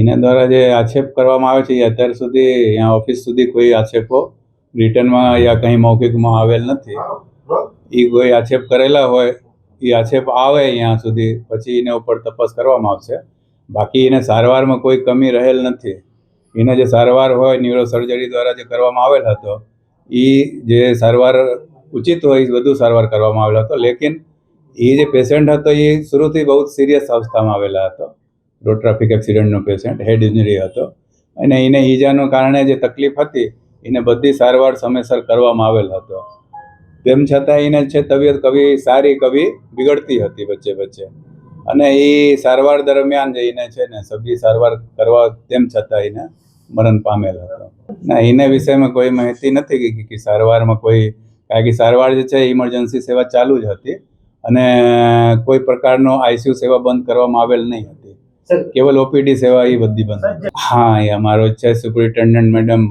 એના દ્વારા જે આક્ષેપ કરવામાં આવે છે એ અત્યાર સુધી અહીંયા ઓફિસ સુધી કોઈ આક્ષેપો રિટર્નમાં યા કંઈ મૌખિકમાં આવેલ નથી. એ કોઈ આક્ષેપ કરેલા હોય, એ આક્ષેપ આવે અહીંયા સુધી, પછી એના ઉપર તપાસ કરવામાં આવશે. બાકી એને સારવારમાં કોઈ કમી રહેલ નથી. એને જે સારવાર હોય, ન્યુરો સર્જરી દ્વારા જે કરવામાં આવેલ હતો, એ જે સારવાર ઉચિત હોય, એ વધુ સારવાર કરવામાં આવેલો હતો. લેકિન એ જે પેશન્ટ હતો, એ શરૂથી બહુ સિરિયસ અવસ્થામાં આવેલા હતો. રોડ ટ્રાફિક એક્સિડન્ટનો પેશન્ટ હેડ ઇન્જરી હતો. અને એને ઈજાનું કારણે જે તકલીફ હતી, એને બધી સારવાર સમયસર કરવામાં આવેલ હતો. તેમ છતાં એને છે તબિયત કભી સારી, કભી બિગડતી હતી વચ્ચે વચ્ચે. અને એ સારવાર દરમિયાન જઈને છે ને સભ્ય સારવાર કરવા તેમ છતાં એને મરણ પામેલ હતો. ના, એને વિષયમાં કોઈ માહિતી નથી કે- સારવારમાં કોઈ કારણ કે સારવાર જે છે ઇમરજન્સી સેવા ચાલુ જ હતી. અને કોઈ પ્રકારનો આઈસીયુ સેવા બંધ કરવામાં આવેલ નહીં હતી. કેવલ ઓપીડી સેવા એ બધી બંધ. હા એ અમારો છે. સુપરિન્ટેન્ડન્ટ મેડમ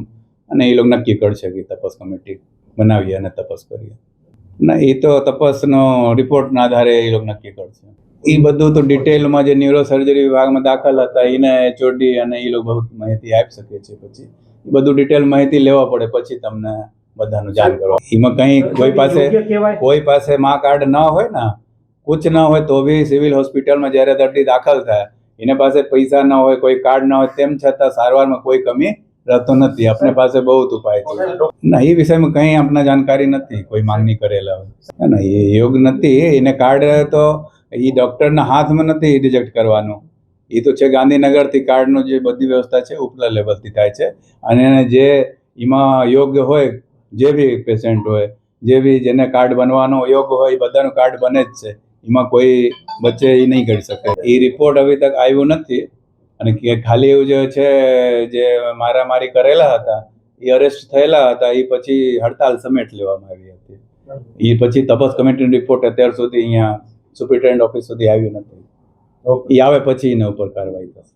અને એ લોકો નક્કી કરશે કે તપાસ કમિટી બનાવીએ અને તપાસ કરીએ. ના એ તો તપાસનો રિપોર્ટના આધારે એ લોકો નક્કી કરશે એ બધું તો ડિટેલમાં જે ન્યુરો સર્જરી વિભાગમાં દાખલ હતા એને ચોટી અને એ લોકો બહુ માહિતી આપી શકે છે પછી. એ બધું ડિટેલ માહિતી લેવા પડે પછી તમને બધાનું જાણ કરો એમાં કંઈ કોઈ પાસે કોઈ પાસે માં કાર્ડ ન હોય ને કુછ ન હોય તો બી સિવિલ હોસ્પિટલમાં જ્યારે દર્દી દાખલ થાય એને પાસે પૈસા ન હોય કોઈ કાર્ડ ન હોય તેમ છતાં સારવારમાં કોઈ કમી રહેતો નથી. આપણે પાસે બહુ ઉપાય છે. ના એ વિષયમાં કંઈ આપને જાણકારી નથી કોઈ માંગણી કરેલા હોય. ના એ યોગ નથી. એને કાર્ડ તો એ ડૉક્ટરના હાથમાં નથી રિજેક્ટ કરવાનું. એ તો છે ગાંધીનગરથી કાર્ડનું જે બધી વ્યવસ્થા છે ઉપલા લેવલથી થાય છે. અને એને જે એમાં યોગ્ય હોય જે બી પેશન્ટ હોય જે બી જેને કાર્ડ બનવાનો યોગ હોય એ બધાનું કાર્ડ બને જ છે. એમાં કોઈ વચ્ચે એ નહીં કરી શકે. એ રિપોર્ટ હવે તક આવ્યો નથી. અને ખાલી એવું જે છે જે મારામારી કરેલા હતા એ અરેસ્ટ થયેલા હતા એ પછી હડતાલ સમેટ લેવામાં આવી હતી. એ પછી તપાસ કમિટીનો રિપોર્ટ અત્યાર સુધી અહીંયા સુપ્રિન્ટેન્ડન્ટ ઓફિસ સુધી આવ્યો નથી. એ આવે પછી એના ઉપર કાર્યવાહી થશે.